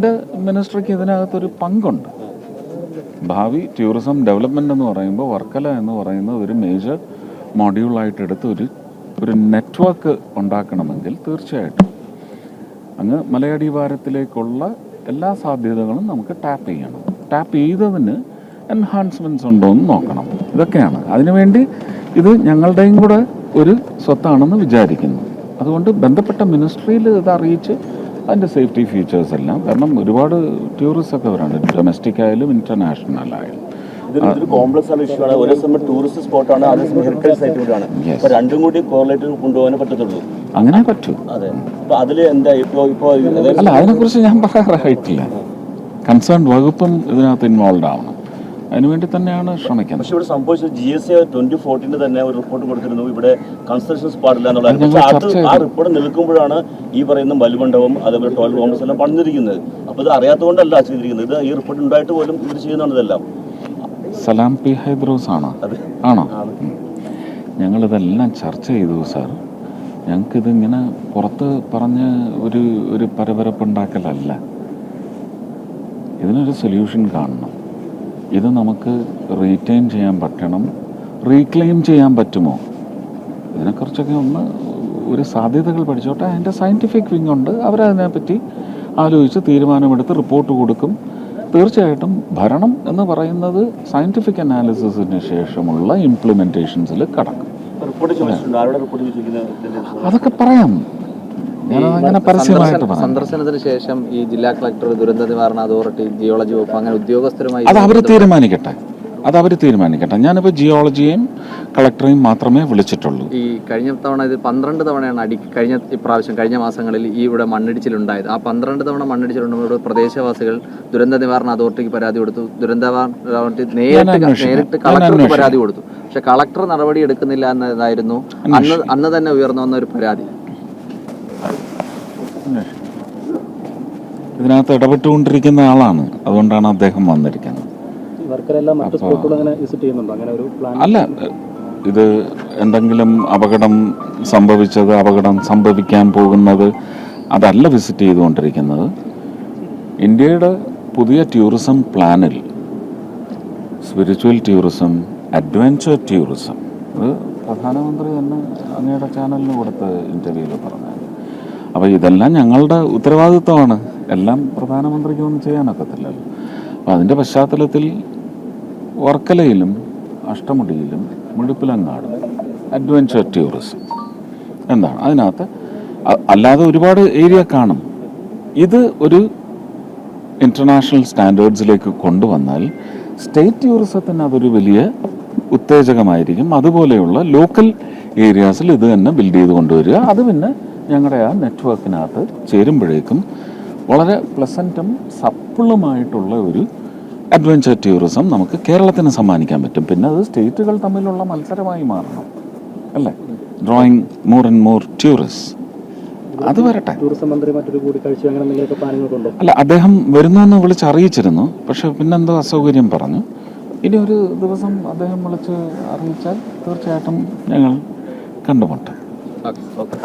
എന്റെ മിനിസ്ട്രിക്ക് ഇതിനകത്തൊരു പങ്കുണ്ട്. ഭാവി ടൂറിസം ഡെവലപ്മെന്റ് എന്ന് പറയുമ്പോൾ വർക്കല എന്ന് പറയുന്ന ഒരു മേജർ മോഡ്യൂളായിട്ട് എടുത്ത് ഒരു ഒരു നെറ്റ്വർക്ക് ഉണ്ടാക്കണമെങ്കിൽ തീർച്ചയായിട്ടും. അങ്ങ് മലയടിവാരത്തിലേക്കുള്ള എല്ലാ സാധ്യതകളും നമുക്ക് ടാപ്പ് ചെയ്യണം. ടാപ്പ് ചെയ്തതിന് എൻഹാൻസ്മെന്റ്സ് ഉണ്ടോ എന്ന് നോക്കണം. ഇതൊക്കെയാണ്. അതിനുവേണ്ടി ഇത് ഞങ്ങളുടെയും കൂടെ ഒരു സ്വത്താണെന്ന് വിചാരിക്കുന്നു. അതുകൊണ്ട് ബന്ധപ്പെട്ട മിനിസ്ട്രിയിൽ ഇത് അറിയിച്ച് അതിന്റെ സേഫ്റ്റി ഫീച്ചേഴ്സ് എല്ലാം. കാരണം ഒരുപാട് ടൂറിസ്റ്റ് ഒക്കെ വരാനുണ്ട് ഡൊമസ്റ്റിക് ആയാലും ഇന്റർനാഷണൽ ആയാലും. കോംപ്ലക്സ് ഇഷ്യൂ ആണ്. ഒരേ സമയം ടൂറിസ്റ്റ് സ്പോട്ടാണ് അതേസമയം ഹെറിറ്റേജ് സൈറ്റ് കൂടിയാണ് Yes. രണ്ടും കൂടി കോറിലേറ്റ് കൊണ്ടുപോകാനേ പറ്റത്തുള്ളൂ. അങ്ങനെ പറ്റൂ. അതെ. അപ്പോൾ അതിൽ എന്താ അല്ല അതിനെക്കുറിച്ച് ഞാൻ പറയാറായിട്ടില്ല. കൺസേൺ വകുപ്പും ഇതിനകത്ത് ഇൻവോൾവ് ആവണം. അതിനുവേണ്ടി തന്നെയാണ് ശ്രമിക്കുന്നത്. പക്ഷേ ഇവിടെ സംഭവിച്ചത് G S A twenty fourteen തന്നെ ഒരു റിപ്പോർട്ട് കൊടുത്തിരുന്നു. ഇവിടെ കൺസ്ട്രക്ഷൻസ് പാടില്ല ചെയ്തു. ആ റിപ്പോർട്ട് നിൽക്കുമ്പോഴാണ് ഈ പറയുന്ന മൽമണ്ഡപം അതേപോലെ ടോയ്ലറ്റ് കോംപ്ലക്സ് എല്ലാം പണിഞ്ഞിരിക്കുന്നത് അപ്പോൾ ഇത് അറിയാത്തതുകൊണ്ടല്ല ചെയ്തിരിക്കുന്നത്. ഇത് ഈ റിപ്പോർട്ട് ഉണ്ടായിട്ട് പോലും ഇവർ ചെയ്യുന്നതാണ് ഇതെല്ലാം. സലാം പി ഹൈദ്രോസ് ആണോ? ആണോ. ഞങ്ങളിതെല്ലാം ചർച്ച ചെയ്തു സാർ. ഞങ്ങൾക്കിതിങ്ങനെ പുറത്ത് പറഞ്ഞ് ഒരു ഒരു പരപരപ്പുണ്ടാക്കലല്ല. ഇതിനൊരു സൊല്യൂഷൻ കാണണം. ഇത് നമുക്ക് റീറ്റെയിൻ ചെയ്യാൻ പറ്റണം. റീക്ലെയിം ചെയ്യാൻ പറ്റുമോ? ഇതിനെക്കുറിച്ചൊക്കെ ഒന്ന് ഒരു സാധ്യതകൾ പഠിച്ചോട്ടെ. അതിന്റെ സയന്റിഫിക് വിങ് ഉണ്ട്. അവരതിനെപ്പറ്റി ആലോചിച്ച് തീരുമാനമെടുത്ത് റിപ്പോർട്ട് കൊടുക്കും. തീർച്ചയായിട്ടും ഭരണം എന്ന് പറയുന്നത് സയന്റിഫിക് അനാലിസിസിന് ശേഷമുള്ള ഇംപ്ലിമെന്റേഷൻസിൽ കടക്കും. അതൊക്കെ പറയാം. സന്ദർശനത്തിന് ശേഷം ഈ ജില്ലാ കളക്ടർ ദുരന്ത നിവാരണ അതോറിറ്റി ജിയോളജി വകുപ്പ് അങ്ങനെ ഉദ്യോഗസ്ഥരുമായി അത് അവർ തീരുമാനിക്കട്ടെ. അത് അവർ തീരുമാനിക്കട്ടെ. ഞാനിപ്പോൾ ജിയോളജിയെയും കളക്ടറെയും മാത്രമേ വിളിച്ചിട്ടുള്ളൂ. ഈ കഴിഞ്ഞ തവണ ഇത് പന്ത്രണ്ട് തവണയാണ് അടി കഴിഞ്ഞ ഇപ്രാവശ്യം കഴിഞ്ഞ മാസങ്ങളിൽ ഈ ഇവിടെ മണ്ണിടിച്ചിലുണ്ടായത്. ആ പന്ത്രണ്ട് തവണ മണ്ണിടിച്ചിലുണ്ടാകുമ്പോൾ പ്രദേശവാസികൾ ദുരന്ത നിവാരണ അതോറിറ്റിക്ക് പരാതി കൊടുത്തു. ദുരന്ത അതോറിറ്റി നേരിട്ട് നേരിട്ട് കളക്ടർക്ക് പരാതി കൊടുത്തു. പക്ഷെ കളക്ടർ നടപടി എടുക്കുന്നില്ല എന്നതായിരുന്നു അന്ന് അന്ന് തന്നെ ഉയർന്നു വന്ന ഒരു പരാതി. ഇതിനകത്ത് ഇടപെട്ടുകൊണ്ടിരിക്കുന്ന ആളാണ്. അതുകൊണ്ടാണ് അദ്ദേഹം വന്നിരിക്കുന്നത്. അല്ല ഇത് എന്തെങ്കിലും അപകടം സംഭവിച്ചത് അപകടം സംഭവിക്കാൻ പോകുന്നത് അതല്ല വിസിറ്റ് ചെയ്തുകൊണ്ടിരിക്കുന്നത്. ഇന്ത്യയുടെ പുതിയ ടൂറിസം പ്ലാനിൽ സ്പിരിച്വൽ ടൂറിസം അഡ്വഞ്ചർ ടൂറിസം. അത് പ്രധാനമന്ത്രി തന്നെ അങ്ങയുടെ ചാനലിന് കൊടുത്ത ഇന്റർവ്യൂവിൽ പറഞ്ഞത് അപ്പോൾ ഇതെല്ലാം ഞങ്ങളുടെ ഉത്തരവാദിത്വമാണ്. എല്ലാം പ്രധാനമന്ത്രിക്ക് ഒന്നും ചെയ്യാനൊക്കത്തില്ലല്ലോ. അപ്പോൾ അതിന്റെ പശ്ചാത്തലത്തിൽ വർക്കലയിലും അഷ്ടമുടിയിലും മുഴുപ്പിലങ്ങാടും അഡ്വഞ്ചർ ടൂറിസം എന്താണ്? അതിനകത്ത് അല്ലാതെ ഒരുപാട് ഏരിയ കാണും. ഇത് ഒരു ഇന്റർനാഷണൽ സ്റ്റാൻഡേർഡ്സിലേക്ക് കൊണ്ടുവന്നാൽ സ്റ്റേറ്റ് ടൂറിസത്തിന് അതൊരു വലിയ ഉത്തേജകമായിരിക്കും. അതുപോലെയുള്ള ലോക്കൽ ഏരിയാസിൽ ഇത് തന്നെ ബിൽഡ് ചെയ്ത് കൊണ്ടുവരിക. അത് പിന്നെ ഞങ്ങളുടെ ആ നെറ്റ്വർക്കിനകത്ത് ചേരുമ്പോഴേക്കും വളരെ പ്ലസന്റും സപ്പിളുമായിട്ടുള്ള ഒരു അഡ്വഞ്ചർ ടൂറിസം നമുക്ക് കേരളത്തിന് സമ്മാനിക്കാൻ പറ്റും. പിന്നെ അത് സ്റ്റേറ്റുകൾ തമ്മിലുള്ള മത്സരമായി മാറണം അല്ലേ? Drawing more and more tourist അത് വരട്ടെ. ടൂറിസം മന്ത്രി മറ്റൊരു കൂടിക്കാഴ്ച അങ്ങനെ എന്തെങ്കിലുമൊക്കെ അല്ല അദ്ദേഹം വരുന്നെന്ന് വിളിച്ച് അറിയിച്ചിരുന്നു. പക്ഷെ പിന്നെന്തോ അസൗകര്യം പറഞ്ഞു. ഇനി ഒരു ദിവസം അദ്ദേഹം വിളിച്ച് അറിയിച്ചാൽ തീർച്ചയായിട്ടും ഞങ്ങൾ കണ്ടുമുട്ടും. Okay. Okay.